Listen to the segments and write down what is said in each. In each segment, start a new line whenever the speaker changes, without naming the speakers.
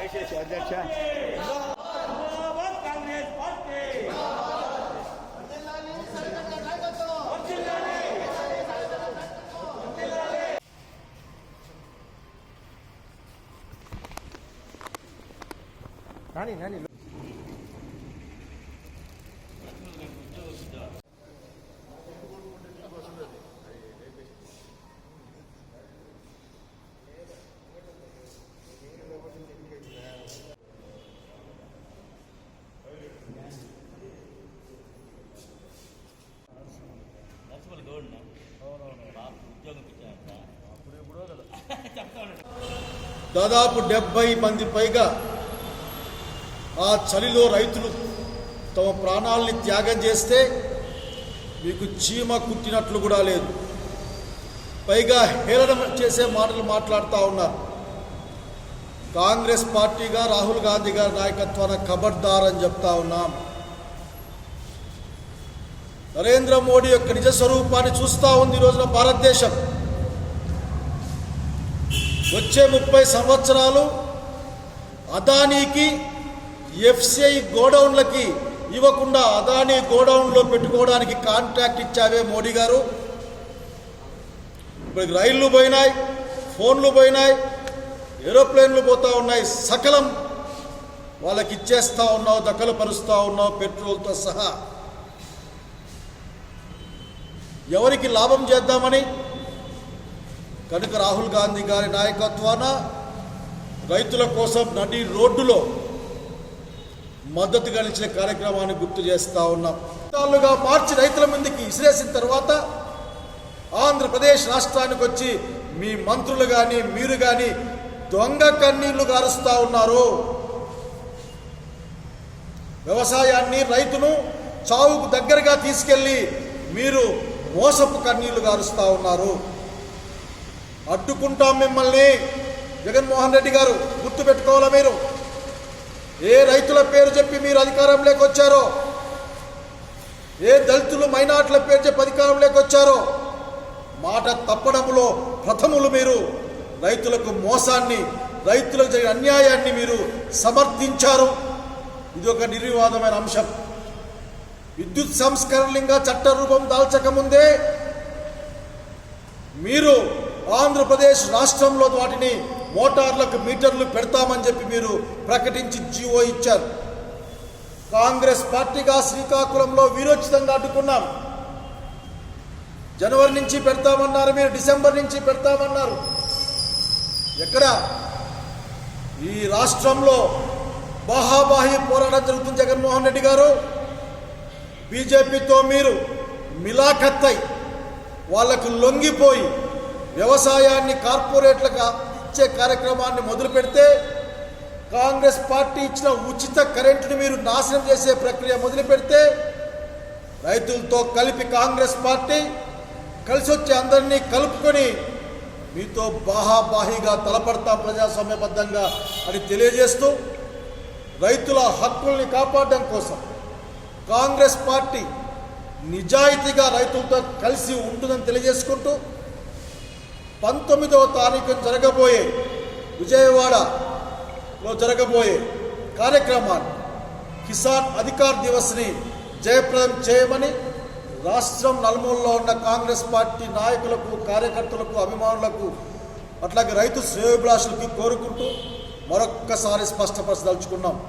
ಯಶಸ್ವಿ ಅಧ್ಯಕ್ಷ ಕಾಂಗ್ರೆಸ್ ಪಾರ್ಟಿ ನಾನಿ ನಾನಿ
దాదాపు డెబ్బై మంది పైగా ఆ చలిలో రైతులు తమ ప్రాణాలని త్యాగం చేస్తే మీకు చీమ కుట్టినట్లు కూడా లేదు. పైగా హేళన చేసే మాటలు మాట్లాడుతూ ఉన్నారు. కాంగ్రెస్ పార్టీగా రాహుల్ గాంధీ గారి నాయకత్వాన ఖబర్దార్ అని చెప్తా ఉన్నాం. నరేంద్ర మోడీ యొక్క నిజ స్వరూపాన్ని చూస్తూ ఉంది ఈ రోజున భారతదేశం. వచ్చే ముప్పై సంవత్సరాలు అదానీకి ఎఫ్సిఐ గోడౌన్లకి ఇవ్వకుండా అదానీ గోడౌన్లో పెట్టుకోవడానికి కాంట్రాక్ట్ ఇచ్చావే మోడీ గారు. ఇప్పుడు రైళ్ళు పోయినాయి ఫోన్లు పోయినాయి ఏరోప్లేన్లు పోతూ ఉన్నాయి. సకలం వాళ్ళకి ఇచ్చేస్తూ ఉన్నావు దఖలు పరుస్తూ ఉన్నావు పెట్రోల్తో సహా. ఎవరికి లాభం చేద్దామని కనుక రాహుల్ గాంధీ గారి నాయకత్వాన రైతుల కోసం నడి రోడ్డులో మద్దతు గణించిన కార్యక్రమాన్ని గుర్తు చేస్తూ ఉన్నాం. తాళ్ళుగా మార్చి రైతుల ముందుకి ఇసిరేసిన తర్వాత ఆంధ్రప్రదేశ్ రాష్ట్రానికి వచ్చి మీ మంత్రులు కానీ మీరు కానీ దొంగ కన్నీళ్ళు గారుస్తూ ఉన్నారు. వ్యవసాయాన్ని రైతును చావుకు దగ్గరగా తీసుకెళ్ళి మీరు మోసపు కన్నీళ్ళు గారుస్తూ ఉన్నారు. అడ్డుకుంటాం మిమ్మల్ని. జగన్మోహన్ రెడ్డి గారు గుర్తు పెట్టుకోవాలా మీరు? ఏ రైతుల పేరు చెప్పి మీరు అధికారంలోకి వచ్చారో? ఏ దళితులు మైనార్టీల పేరు చెప్పి అధికారంలోకి వచ్చారో? మాట తప్పడంలో ప్రథములు మీరు. రైతులకు మోసాన్ని రైతులకు జరిగిన అన్యాయాన్ని మీరు సమర్థించారు. ఇది ఒక నిర్వివాదమైన అంశం. విద్యుత్ సంస్కరణలింగా చట్ట రూపం దాల్చకముందే మీరు ఆంధ్రప్రదేశ్ రాష్ట్రంలో వాటిని మోటార్లకు మీటర్లు పెడతామని చెప్పి మీరు ప్రకటించి జీవో ఇచ్చారు. కాంగ్రెస్ పార్టీగా శ్రీకాకుళంలో వీరోచితంగా అడ్డుకున్నాం. జనవరి నుంచి పెడతామన్నారు మీరు డిసెంబర్ నుంచి పెడతామన్నారు. ఎక్కడ? ఈ రాష్ట్రంలో బాహాబాహి పోరాటం జరుగుతుంది జగన్మోహన్ రెడ్డి గారు. బీజేపీతో మీరు మిలాఖత్తై వాళ్ళకు లొంగిపోయి వ్యవసాయాన్ని కార్పొరేట్లుగా ఇచ్చే కార్యక్రమాన్ని మొదలు పెడితే కాంగ్రెస్ పార్టీ ఇచ్చిన ఉచిత కరెంటుని మీరు నాశనం చేసే ప్రక్రియ మొదలు పెడితే రైతులతో కలిపి కాంగ్రెస్ పార్టీ కలిసి వచ్చి అందరినీ కలుపుకొని మీతో బాహాబాహిగా తలపడతాం ప్రజాస్వామ్యబద్ధంగా అని తెలియజేస్తూ రైతుల హక్కుల్ని కాపాడడం కోసం కాంగ్రెస్ పార్టీ నిజాయితీగా రైతులతో కలిసి ఉంటుందని తెలియజేసుకుంటూ పంతొమ్మిదవ తారీఖు జరగబోయే విజయవాడలో జరగబోయే కార్యక్రమాన్ని కిసాన్ అధికార్ దివస్ని జయప్రదం చేయమని రాష్ట్రం నలుమూలలో ఉన్న కాంగ్రెస్ పార్టీ నాయకులకు కార్యకర్తలకు అభిమానులకు అట్లాగే రైతు శ్రేయోభిలాషులకి కోరుకుంటూ మరొక్కసారి స్పష్టపరచదలుచుకున్నాం.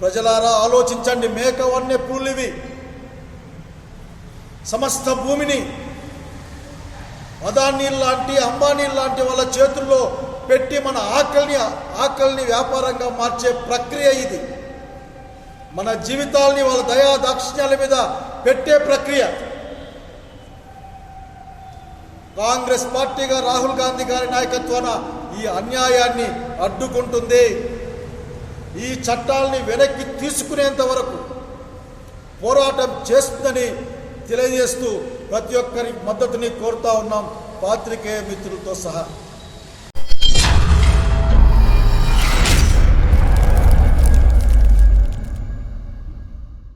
ప్రజలారా ఆలోచించండి. మేక పూలివి. సమస్త భూమిని అదానీ లాంటి అంబానీ లాంటి వాళ్ళ చేతుల్లో పెట్టి మన ఆకలిని ఆకలిని వ్యాపారంగా మార్చే ప్రక్రియ ఇది. మన జీవితాల్ని వాళ్ళ దయా దాక్షిణ్యాల మీద పెట్టే ప్రక్రియ. కాంగ్రెస్ పార్టీగా రాహుల్ గాంధీ గారి నాయకత్వాన ఈ అన్యాయాన్ని అడ్డుకుంటుంది. ఈ చట్టాలని వెనక్కి తీసుకునేంత వరకు పోరాటం చేస్తుందని తెలియజేస్తూ ప్రతి ఒక్కరి మద్దతుని కోరుతా ఉన్నాం పాత్రికేయ మిత్రులతో సహా.